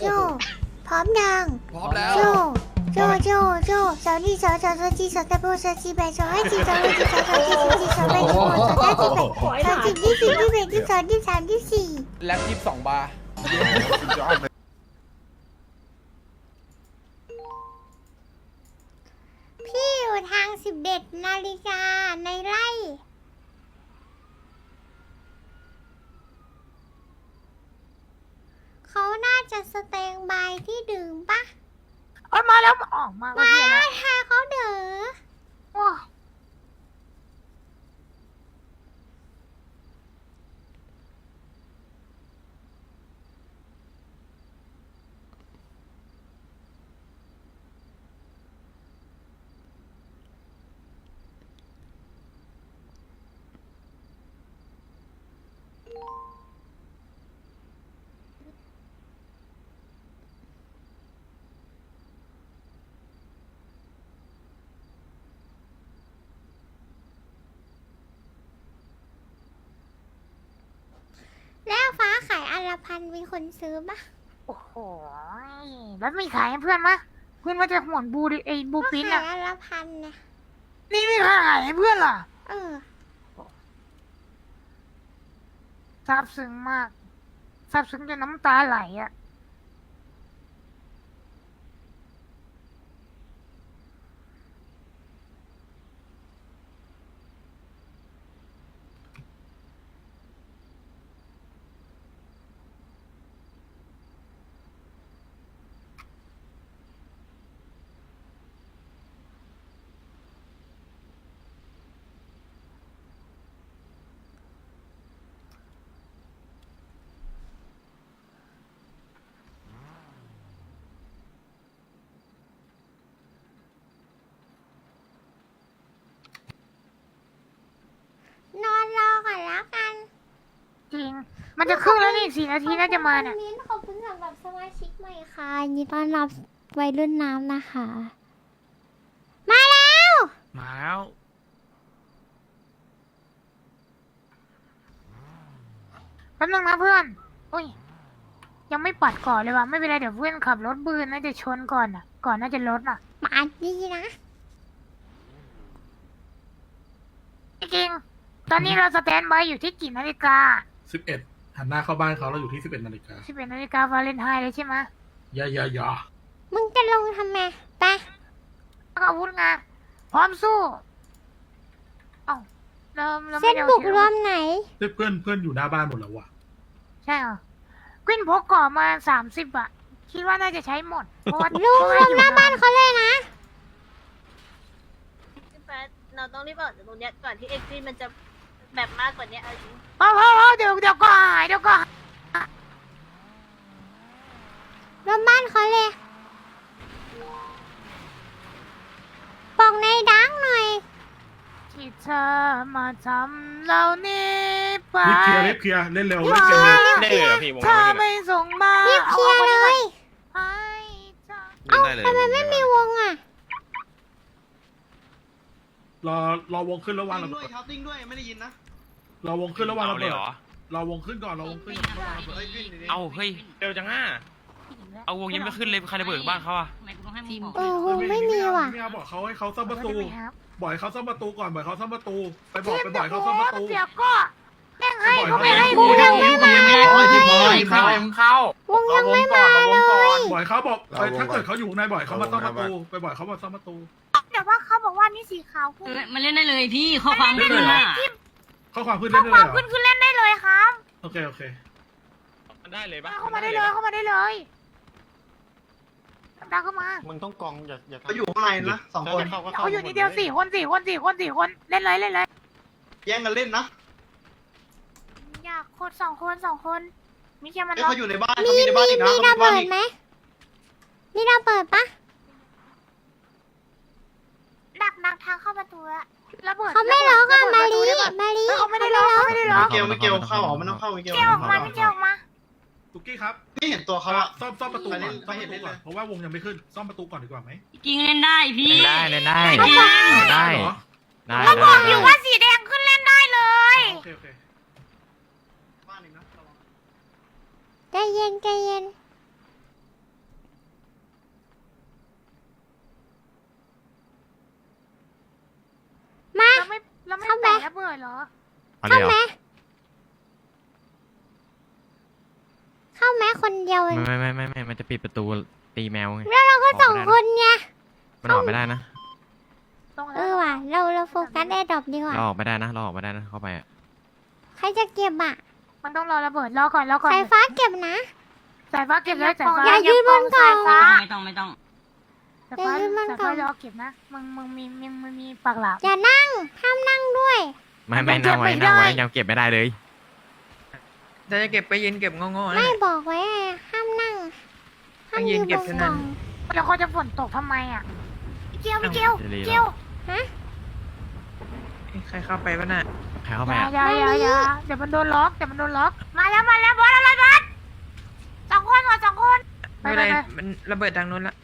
โจ พร้อมยังพร้อมแล้ว โจ โจ โจ โจสาวนี่สาวสาวสาวจีสาวตะโบสาวจีแบสาวให้จีสาวให้จีสาวสาวจีสาวจีสาวแบสาวสาวจีแบสาวจีที่สี่ที่แบที่สองที่สามที่สี่แล็บยี่สิบสองบาร์พี่อยู่ทางสิบเอ็ดนาฬิกาในไร่ เขาน่า จะสเตงบายที่ดื่มปะเอ้ยมาแล้วออกมามาเฮียแล้วทาเขาเด้อโอ้ย แล้วฟ้าขายอันละพันมีคนซื้อปะโอ้โหแล้วมีขายให้เพื่อนมะเพื่อนว่าจะห่วนบูดิไอ้บูก็ปิ้นขาอะยอันละพันเนี่ยนี่ไม่ขายให้เพื่อนเหรอเออ ซาบซึ้งมากซาบซึ้งจนน้ำตาไหลอะ นอนรอก่อนแล้วกัน จริง มันจะครึ่งแล้วนี่อีกสี่นาทีน่าจะมาเนี่ยขอบคุณขอบคุณสำหรับสมาชิกใหม่ค่ะยินดีต้อนรับวัยรุ่นน้ำนะคะ มาแล้ว มาแล้วแป๊บนึงนะเพื่อนอุ้ย ยังไม่ปัดก่อนเลยว่ะ ไม่เป็นไรเดี๋ยวเพื่อนขับรถบืนน่าจะชนก่อนอะ ก่อนน่าจะรถอะปาดดีนะจริงๆตอนนี้เราสแตนบายอยู่ที่กี่นาฬิกาสิบเอ็ด หันหน้าเข้าบ้านเขาเราอยู่ที่สิบเอ็ดนาฬิกาสิบเอ็ดนาฬิกาฟาเรนไฮน์เลยใช่ไหมอย่าอย่าอย่ามึงจะลงทำไมไปแล้วก็อาวุธไงพร้อมสู้เอ้าเราเราเส้ไม่นได้อาบุกที่รวมไหน เฮ้ยเพื่อนเพื่อนอยู่หน้าบ้านหมดแล้วว่ะใช่เหรอกวินพกก่อมาสามสิบอะคิดว่าน่าจะใช้หมดเพราะว่าลุงรวมหน้าบ้านเขาเลยนะ พี่แฟดเราต้องรีบออกจากตรงเนี้ยก่อนที่เอ็กซ์มันจะ แบบมากกว่านี้เอาจริงพอพอพอเดี๋ยวเดี๋ยวก็หายเดี๋ยวก็หายรวมบ้านเขาเลยบอกในดังหน่อย ที่เธอมาทำเหล่านี้ไปรีบเคลียร์รีบเคลียร์เล่นเร็วเล่นเกมเร็วได้เลยเหรอพี่วงเธอไม่ไม่ส่งมารีบเคลียร์เลย ให้เธอ เอ้าได้เลยทำไมไม่มีวงอะ รอรอวงขึ้นแล้ววางระติ้งเบิด้วยดครับติ้งด้วยไม่ได้ยินนะรอวงขึ้นแล้ววางเอาระเล Ờ, เบิดยเหรอ รอวงขึ้นก่อนรอวงขึ้นก่อนแล้ววางระเบิดเฮ้ยขึ้นดิเอาเฮ้ย เร็วจังอะ เอาวงยังไม่ขึ้นเลยใครระเบิดบ้านเขาอะเออวงไม่มีว่ะ ไม่เอาบอกเขาให้เขาซ่อมประตูไม่ได้ครับบ่อยเขาซ่อมประตูก่อนบ่อยเขาซ่อมประตูไปบอกไปบ่อยเขาซ่อมประตูเดี๋ยวก็แม่งให้บ่อยก็เขาไม่ให้ซ่อกูมประยังตูไม่มาเลยที่พอยเข้ามึงเข้าวงยังไม่มาเลยบ่อยเขาบอกไปถ้าเกิดเขาอยู่ในบ่อยเขามาซ่อมประตูไปบ่อยเขามาซ่อมประตู เดี๋ยวว่าเขาบอกว่านี่สีขาวกูมันเล่นได้เลยพี่ข้อความไม่ขึ้นอะข้อความขึ้นเล่นได้คเลวายมเหรอขึ้นคือเล่นได้เลยครับโอเคโอเคได้เลยปะเข้ามาได้เลยเข้ามาได้เลยดังเข้ามามึงต้องกองอย่าอย่าเขาอยู่ข้างในนะสองคนเขาอยู่นิดเดียวสี่คนสี่คนสี่คนสี่คนเล่นเลยเล่นเลยแย่งกันเล่นนะอยากคนสองคนสองคนมิเชียมันเอ้ยล็อกเขาอยู่ในบ้านมีเขามีในบ้านอีกนะมีเขาระมีบ้านเบิดอีกไหมมีระเบิดปะ ดักดักทางเข้าประตูอะระเบิดเขาไม่ล็อกอะมาลีระเบิดมาลีเฮ้ยเขาไม่ได้ล็อกเขาไม่ได้ล็อกเกลไม่เกลเข้าหรอมันต้องเข้าไม่เกลเกี่ยวออกมาไม่เกี่ยวออกมาตุกกี้ครับไม่เห็นตัวเขาอะซ่อมซ่อมประตูก่อนไปเล่นซ่อมประตูไปเล่นก่อนเลยเพราะว่าวงยังไม่ขึ้นซ่อมประตูก่อนดีกว่าไหมจริงเล่นได้พี่เล่นได้เล่นได้จริงได้เหรอได้ก็บอกอยู่ว่าสีแดงขึ้นเล่นได้เลยโอเคโอเคบ้านอีกนะระวังใจเย็นใจเย็น บิดเหรอ เอาเลยเข้าเหรไหมอเข้าไหมคนเดียวเองไม่ไม่ไม่ไม่ไม่มันจะปิดประตูตีแมวไง แล้วเราก็สองคนไง มันออกไม่ได้นะตรงเอแล้วอว่ะ เราเราโฟกัสแอร์ดรอปดีกว่า เราออกไม่ได้นะเราออกไม่ได้นะเข้าไปอะใครจะเก็บอะมันต้องรอระเบิดรอก่อนรอก่อนสายฟ้าเก็บนะ สายฟ้าเก็บเลยสายฟ้าอย่ายืนบนกล่อง ไม่ต้องไม่ต้อง สายฟ้าอย่ายืนบนสายกล่ฟ้าองรอเก็บนะ มึงมึงมีมึงมึงมีปากหลาม อย่านั่งห้ามนั่งด้วย ไม่ไม่มันเก็นั่บงไว้ไม่นั่งไว้ได้ ยังเก็บไม่ได้เลย ถ้าจะเก็บไปยืนเก็บงงๆไม่นะบอกไว้ไงห้ามนั่งห้ามให้ยืยืนนบเก็บนเท่ากล่นั้อนงแล้วเขาจะฝนตกทำไมอะเกียวเกียวเดี๋ยวรีเกียวฮะใครเข้าไปวะน่ะใครเข้าอไปย่าอะอย่าอย่าอย่าเดี๋ยวมันโดนล็อกเดี๋ยวมันโดนล็อก มาแล้วมาแล้วบอสอะไรบอสสองคนก่อนสองคน ไปไม่ไปเป็นไรไป มันระเบิดทางนู้นละ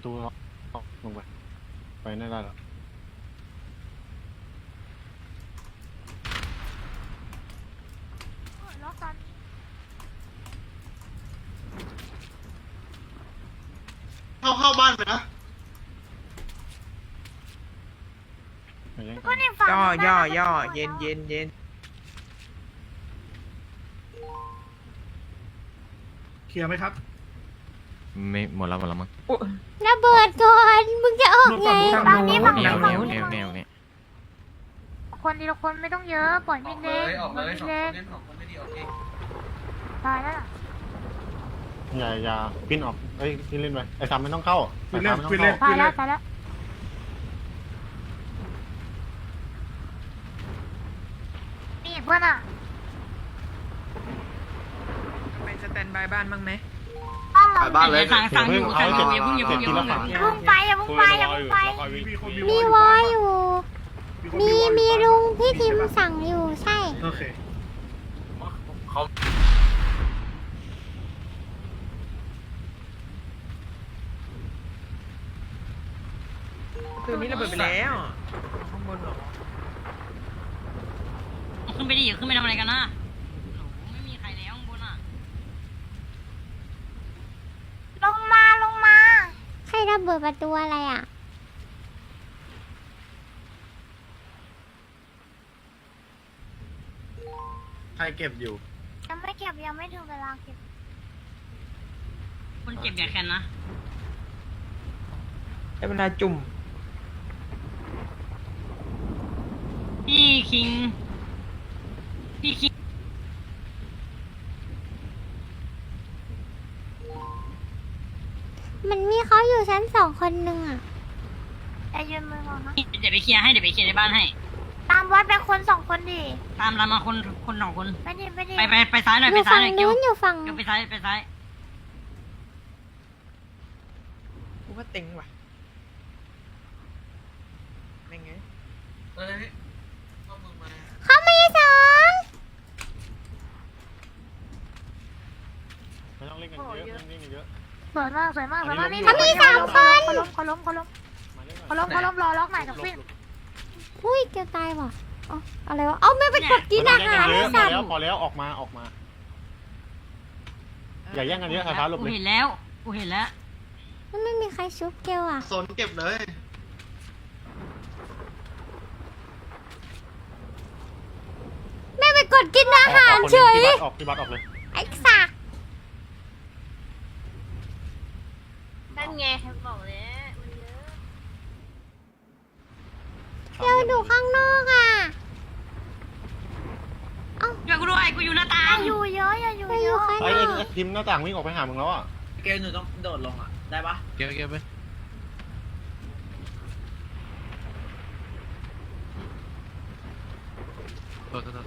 ประตูล็อกลงไป ไปไม่ได้แล้วล็อกตอนนี้เข้าเข้าบ้านไปนะ ไปแย่งก็กันนี่ฝั่งย่อหย่อน้าย่อประตูเย็นเย็นเย็นเคลียร์ไหมครับ ไม่หมดแล้วหมดแล้วมั้งอุ๊ยระเบิดก่อนมึงจะออกไงฝั่งนี้ฝั่งแนนี้วแนฝั่งวแนนี้วแนวเนี่ยคนทีละคนไม่ต้องเยอะปล่อยมิดเล็กปล่อยมิดเล็กตายแล้วน่ะอย่าอย่าปิ้นออกเอ้ยพี่เล่นไปไอ้ทำไม่ต้องเข้าปิ้ไอ้นเล่นทำไม่ต้องปิ้นเล่นเข้าตายแล้วตายแล้วนี่เพื่อนอะไปสแตนบายบ้านบ้างไหมอ้อม ไปบ้านเลยสั่งสั่งอยู่สั่งอยู่อย่าเพิ่งอย่าเสร็เพิ่จงอย่าทีเพิ่งอย่าเพิ่งละฝั่งพุ่งไปอย่าพุ่งไปอย่าพุ่งไปมีคนมีวออยู่คนมีวอมีอยู่ลุงพี่ทิมสั่งอยู่ใช่ โอเคตัวนี้ระเบิดไปแล้วข้างบนเหรอขึ้นไปดิขึ้นไปทำอะไรกันนะไม่มีใครแล้วข้างบนอะ ลงมาลงมา ใครระเบิดประตูอะไรอะ ใครเก็บอยู่ ยังไม่เก็บยังไม่ถึงเวลาเก็บคนเจ็บอย่าแคนนะได้เวลาจุ่ม พี่คิง พี่คิง อยู่ชั้นสองคนหนึ่งอะไอ้ยืนมือก่อนนะเดี๋ยวไปเคลียร์ให้เดี๋ยวไปเคลียร์ในบ้านให้ ตามวัดไปคนสองคนดิตามเรามาคนคนสองคนไปดิไปดิไปไปไปซ้ายหน่อยอไปยู่ซ้ายฝั่งหน่อยเกียวนู้นอยู่ฝั่งเกียวไปซ้ายไปซ้ายกูว่าเต็งว่ะไม่ไงเขามีสองไม่ต้องเล่นกันเยอะไม่ต้องเล่นกันเยอะ สวยมากสวยมากสวยมากอันนี้นี่เขามีสามคน เขาล้มเขาล้มเขาล้มมาเล่นหน่อยเขาล้มเขาล้มรอล็อกใหม่กับฟินอุ้ยเจะตายว่ะอ๋ออะไรวะ เอาไม่ไปกดกินอาหารไม่ไอ้ต้องสัแย่ตงว์กันเยอะพอแล้วพอแล้วออกมาออกมา อย่าแย่งกันเยอะสายฟ้าหลบกูเลยเห็นแล้ว กูเห็นแล้ว มันไม่มีใครชุบเกลอะ สนเก็บเลยแม่ไปกดกินอาหารเฉย ออกพี่บัตรออกเลย ไอ้สัก นั่นไงบอกเลยมันเยอะเราดูข้างนอกอะช่วยกูด้วยกูอยู่หน้าต่าอง ย่าอยู่เยอะอย่าอยู่ไปอเยยู่อะข้างไอ้นไอ้อกไอ้ทีมหน้าต่างวิ่งออกไปหามึงแล้วอะ เกลหนูต้องโดดลงอะ ได้ปะเก็บเก็บไปโทษโทษโทษ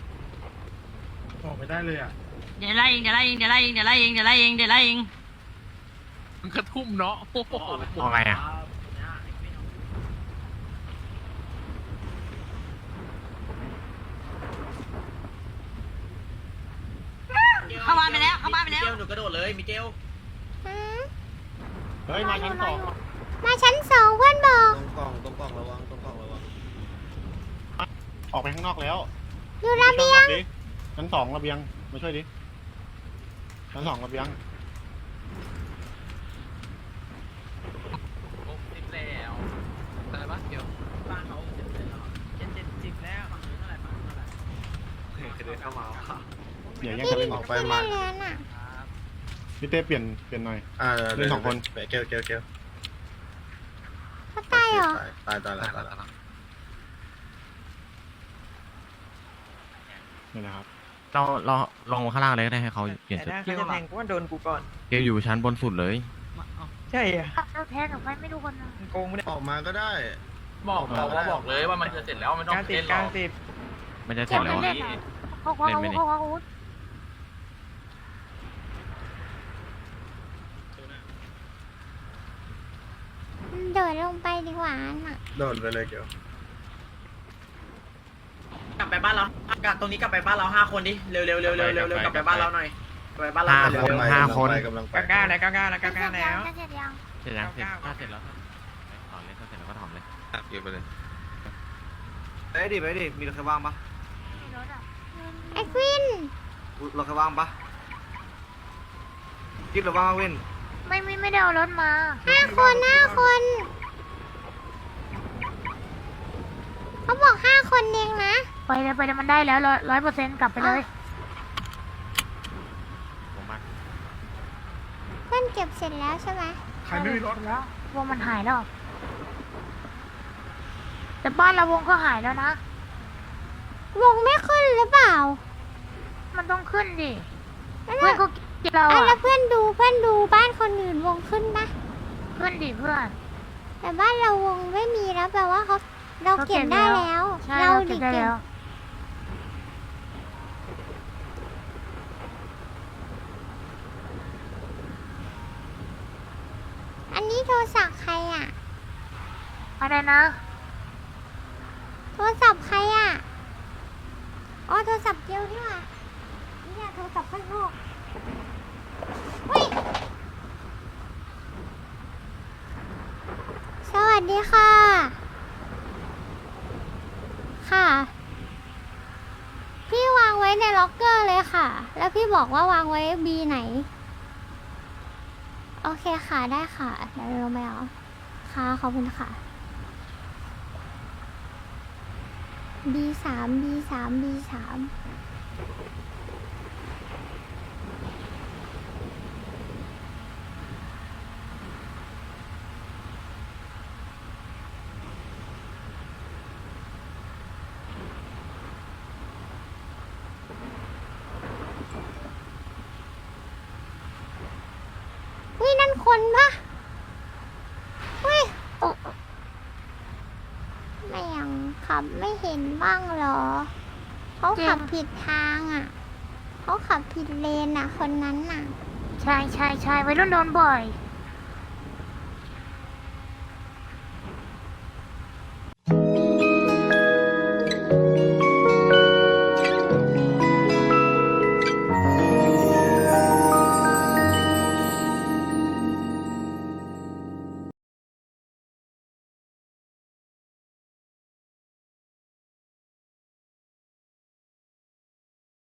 ออกไม่ได้เลยอะเดี๋ยวไล่เองเดี๋ยวไล่เองเดี๋ยวไล่เองเดี๋ยวไล่เองเดี๋ยวไล่เองเดี๋ยวไล่เอง มันกระทุ่มเนาะโอ้โหเอาไงอะเข้าบ้านไปแล้วเข้าบ้านไปแล้วหนูกระโดดเลยมิเกลหืมเฮ้ยมาชั้นสองมาชั้นสองเพื่อนบอก ตรงกล่องตรงกล่องระวังตรงกล่องระวังออกไปข้างนอกแล้วอยู่ระเบียงดิชั้นสองระเบียงมาช่วยดิชั้นสองระเบียง ติดแล้วได้ปะเดี๋ยว บ้านเขาเจ็ดสิบแล้ว เจ็ดเจ็ดสิบแล้ว ฝั่งนี้เท่าไหร่ฝั่งนี้เท่าไหร่ เดินเข้ามาอย่าแย่งพี่กันเล่นอออกอกไปไปมาแล้วน่ะพี่เต้เปลี่ยนเปลี่ยนหน่อย อ่าเล่นสองคนเกลเกลเกลเขาตายเหรอตายตายตายตายตายนี่นะครับเราเราลงข้างล่างเลยก็ได้ให้เขาเปลี่ยนแต่ชุดถ้าเขาจะแทงกูว่าโดนกูก่อน เกลอยู่ชั้นบนสุดเลย ใช่อะเราแพ้กับใครไม่รู้คนนึงมันโกงไม่ได้ออกมาก็ได้ บอกบอกว่าบอกเลยว่ามันจะเสร็จแล้วไม่ต้องการสิบการสิบมันจะเสเจ็ร็บจแล้วเล่อะนๆอะ เขาคว้าอาวุธเขาคว้าอาวุธโดดลงไปดีกว่าน่ะโดนไปเลยเกลกลับไปบ้านเรากลับตรงนี้กลับไปบ้านเราห้าคนดิ เร็วเร็วเร็วเร็วเร็วเร็วกลับไปบ้านเราหน่อยกลับไปบ้านเราห้าเร็วคนเร็วห้าคนกำลังไปก้าวๆแล้วก้าวๆแล้วก้าวๆแล้วเสร็จยังเสร็จแล้วเสร็จเก้าถ้าๆเสร็จแล้วถอนเลยถ้าเสร็จแล้วก็ถอนเลยเก็บไปเลยไปดิไปดิมีรถใครว่างปะมีรถอะ ไอ้ควินรถใครว่างปะกิ๊บรถว่างวินไม่ไม่ไม่ได้เอารถมา ห้าคนห้าคน เขาบอกห้าคนเองนะไปเลยไปเลยมันได้แล้วร้อยเปอร์เซ็นต์กลับไปเลย ผมมาเพื่อนเก็บเสร็จแล้วใช่ไหมใครไม่มีรถแล้ววงมันหายแล้ว แต่บ้านเราวงก็หายแล้วนะ วงไม่ขึ้นหรือเปล่ามันต้องขึ้นดิแล้วเพื่อนก็เกลียดเราอะอะแล้วเพื่อนดูเพื่อนดูบ้านคนอื่นวงขึ้นปะขึ้นดิเพื่อน แต่บ้านเราวงไม่มีแล้วแปลว่าเขาเราเขาเก็บได้แล้ว ใช่เราเราดิเก็บได้เก็บแล้วอันนี้โทรศัพท์ใครอะ อะไรนะ โทรศัพท์ใครอะอ๋อ โทรศัพท์เดียวนี่หว่านี่อะโทรศัพท์ข้างนอกเฮ้ยสวัสดีค่ะ ค่ะ พี่วางไว้ในล็อกเกอร์เลยค่ะ แล้วพี่บอกว่าวางไว้บีไหน โอเคค่ะได้ค่ะเดี๋ยวเราไปเอาค่ะขอบคุณค่ะ B สาม B สาม B สามวินั่นคนปะเฮ้ยโอ้ไม่ยังขับไม่ เห็นบ้างเหรอ เขาขับผิดทางอะ เขาขับผิดเลนอะ คนนั้นน่ะ ใช่ใช่ใช่วัยรุ่นโดนบ่อย